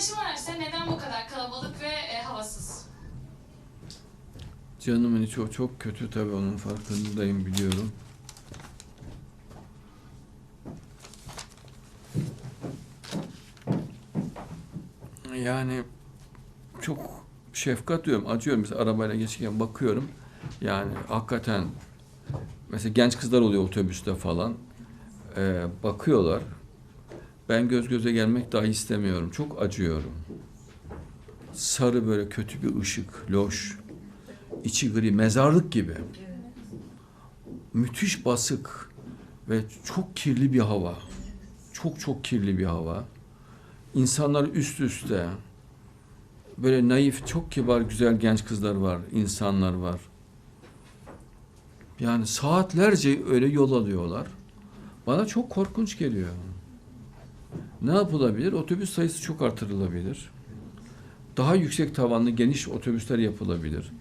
taşıma araçları neden bu kadar kalabalık ve e, havasız? Canımın içi o çok kötü tabii onun farkındayım biliyorum. Yani çok şefkat diyorum, acıyorum. Mesela arabayla geçerken bakıyorum. Yani hakikaten mesela genç kızlar oluyor otobüste falan. Ee, bakıyorlar. Ben göz göze gelmek dahi istemiyorum. Çok acıyorum. Sarı böyle kötü bir ışık, loş içi gri, mezarlık gibi. Müthiş basık ve çok kirli bir hava. Çok çok kirli bir hava. İnsanlar üst üste. Böyle naif, çok kibar, güzel genç kızlar var, insanlar var. Yani saatlerce öyle yol alıyorlar. Bana çok korkunç geliyor. Ne yapılabilir? Otobüs sayısı çok artırılabilir. Daha yüksek tavanlı geniş otobüsler yapılabilir.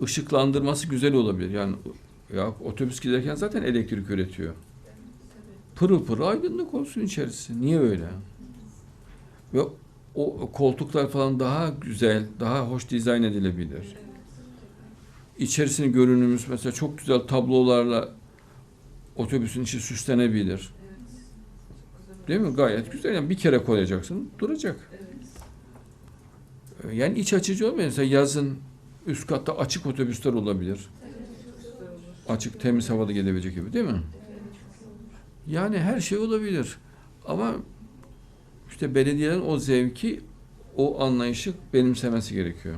Işıklandırması güzel olabilir. Yani ya otobüs giderken zaten elektrik üretiyor. Pırıl pırıl aydınlık olsun içerisi. Niye öyle? Ve o koltuklar falan daha güzel, daha hoş dizayn edilebilir. İçerisinin görünümüz mesela çok güzel tablolarla otobüsün içi süslenebilir. Değil mi? Gayet güzel. Yani bir kere koyacaksın, duracak. Yani iç açıcı olmuyor. Mesela yazın üst katta açık otobüsler olabilir. Açık, temiz havada gelebilecek gibi değil mi? Yani her şey olabilir. Ama işte belediyelerin o zevki, o anlayışı benimsemesi gerekiyor.